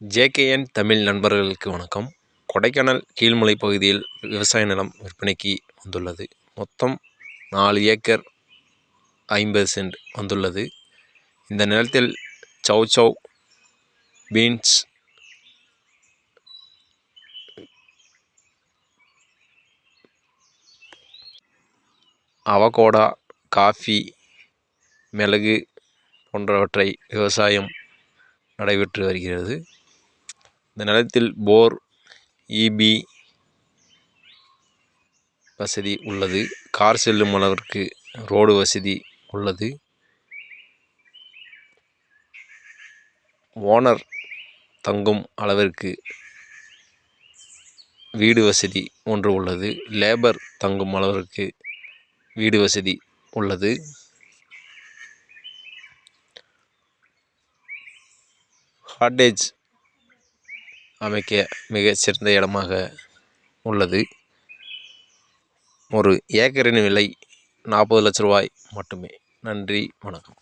JKN Tamil நண்பர்களுக்கு வணக்கம். கொடைக்கானல் கீழ்மலை பகுதியில் விவசாய நிலம் விற்பனைக்கு வந்துள்ளது. மொத்தம் நாலு ஏக்கர் ஐம்பது சென்ட் வந்துள்ளது. இந்த நிலத்தில் சௌசௌ பீன்ஸ் அவகோடா காஃபி மிளகு போன்றவற்றை விவசாயம் நடைபெற்று வருகிறது. இந்த நிலத்தில் போர் இபி வசதி உள்ளது. கார் செல்லும் அளவிற்கு ரோடு வசதி உள்ளது. ஓனர் தங்கும் அளவிற்கு வீடு வசதி ஒன்று உள்ளது. லேபர் தங்கும் அளவிற்கு வீடு வசதி உள்ளது. காட்டேஜ் அமைக்க மிகச்சிறந்த இடமாக உள்ளது. ஒரு ஏக்கரின் விலை நாற்பது லட்ச ரூபாய் மட்டுமே. நன்றி வணக்கம்.